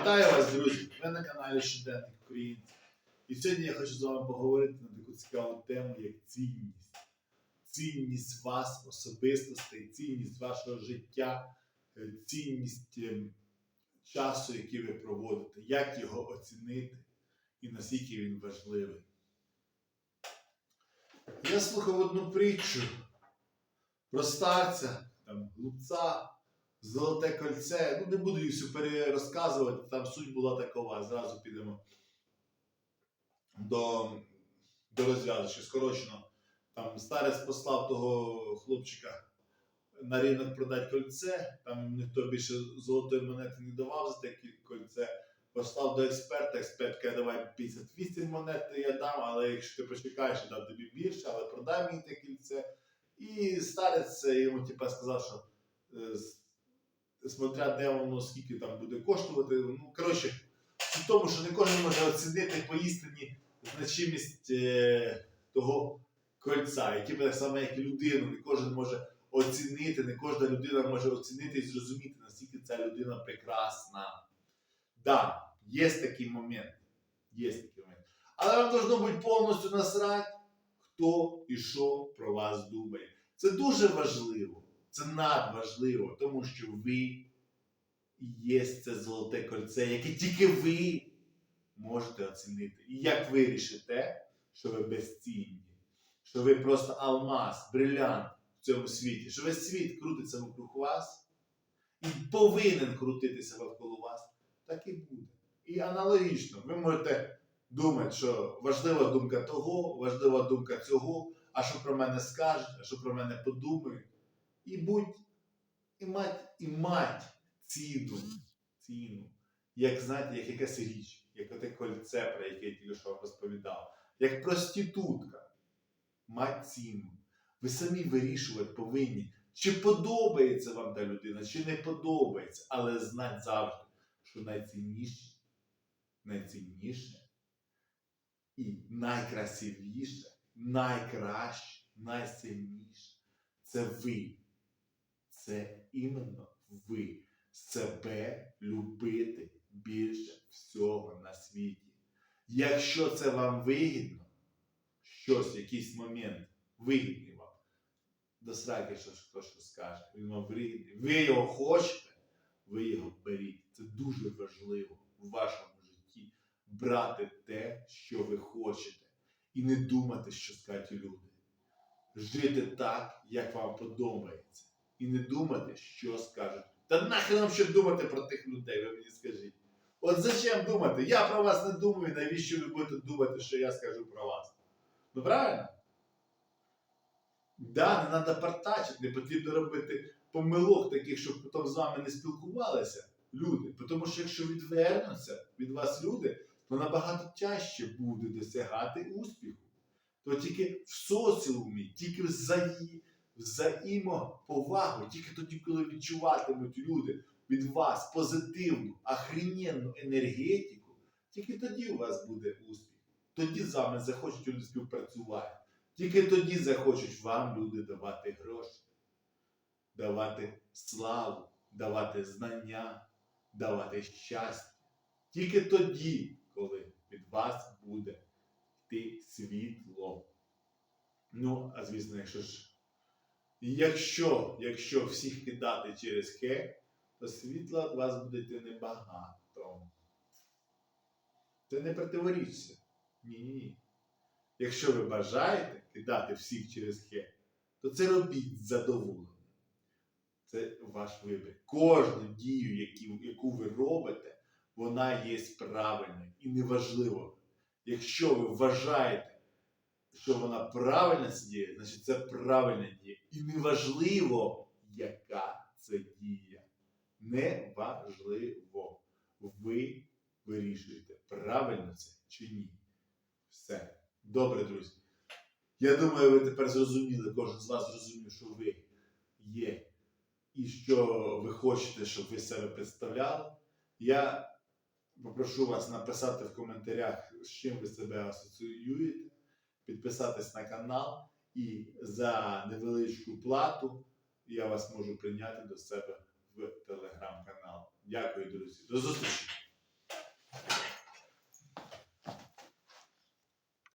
Вітаю вас, друзі! Ви на каналі Щоденник Українців. І сьогодні я хочу з вами поговорити на таку цікаву тему, як цінність. Цінність вас, особистостей, цінність вашого життя, е, цінність ем, часу, який ви проводите, як його оцінити і наскільки він важливий. Я слухав одну притчу про старця, там, глупця, Золоте кольце. Ну, не буду їх всю перерозказувати, там суть була такова. Зразу підемо до, до розв'язочки. Скорочено. Там старець послав того хлопчика на ринок продати кольце, там ніхто більше золотої монети не давав за таке кольце. Послав до експерта, експерт каже, давай 58 монет я дам, але якщо ти почекаєш, дам тобі більше, але продай мені те кільце. І старець йому типа, сказав, що е, смотря де воно скільки там буде коштувати. Ну, коротше, в тому, що не кожен може оцінити поістині значимість е, того кольця, яке так само, як і людину, не кожен може оцінити, не кожна людина може оцінити і зрозуміти, наскільки ця людина прекрасна. Да, є такий момент. Є такий момент. Але вам должно бути повністю насрать, хто і що про вас думає. Це дуже важливо. Це надважливо, тому що ви є це золоте кольце, яке тільки ви можете оцінити. І як ви рішите, що ви безцінні, що ви просто алмаз, брилянт в цьому світі, що весь світ крутиться навкруг вас і повинен крутитися навколо вас, так і буде. І аналогічно, ви можете думати, що важлива думка того, важлива думка цього, а що про мене скажуть, а що про мене подумають і будь і мать, і мать ціну, ціну. Як знаєте, як якась річ, як оте кольце, про яке я тільки що розповідав, як проститутка. Мать ціну. Ви самі вирішувати повинні, чи подобається вам та людина, чи не подобається, але знать завжди, що найцінніше, найцінніше і найкрасивіше, найкраще, найсильніше це ви це іменно ви себе любити більше всього на світі. Якщо це вам вигідно, щось, якийсь момент вигідний вам, до сраки, що хто що скаже, він вам вигідний, ви його хочете, ви його беріть. Це дуже важливо в вашому житті брати те, що ви хочете, і не думати, що скажуть люди. Жити так, як вам подобається і не думати, що скажуть. Та нахрен нам ще думати про тих людей, ви мені скажіть. От зачем думати? Я про вас не думаю, навіщо ви будете думати, що я скажу про вас? Ну правильно? Да, не треба партачити, не потрібно робити помилок таких, щоб потім з вами не спілкувалися люди. Тому що якщо відвернуться від вас люди, то набагато тяжче буде досягати успіху. То тільки в соціумі, тільки в взаї взаємоповагу, тільки тоді, коли відчуватимуть люди від вас позитивну, охрененну енергетику, тільки тоді у вас буде успіх. Тоді з вами захочуть люди співпрацювати. Тільки тоді захочуть вам люди давати гроші, давати славу, давати знання, давати щастя. Тільки тоді, коли від вас буде йти світло. Ну, а звісно, якщо ж і якщо, якщо всіх кидати через хе, то світла від вас буде небагато. Це не противорічся. Ні-ні. Якщо ви бажаєте кидати всіх через хе, то це робіть з задоволенням. Це ваш вибір. Кожну дію, яку ви робите, вона є правильною. І неважливо, якщо ви вважаєте, що вона правильно діє, значить це правильна дія. І неважливо, яка це дія. Неважливо. Ви вирішуєте, правильно це чи ні. Все. Добре, друзі. Я думаю, ви тепер зрозуміли, кожен з вас зрозумів, що ви є. І що ви хочете, щоб ви себе представляли. Я попрошу вас написати в коментарях, з чим ви себе асоціюєте підписатись на канал, і за невеличку плату я вас можу прийняти до себе в телеграм-канал. Дякую, друзі. До зустрічі!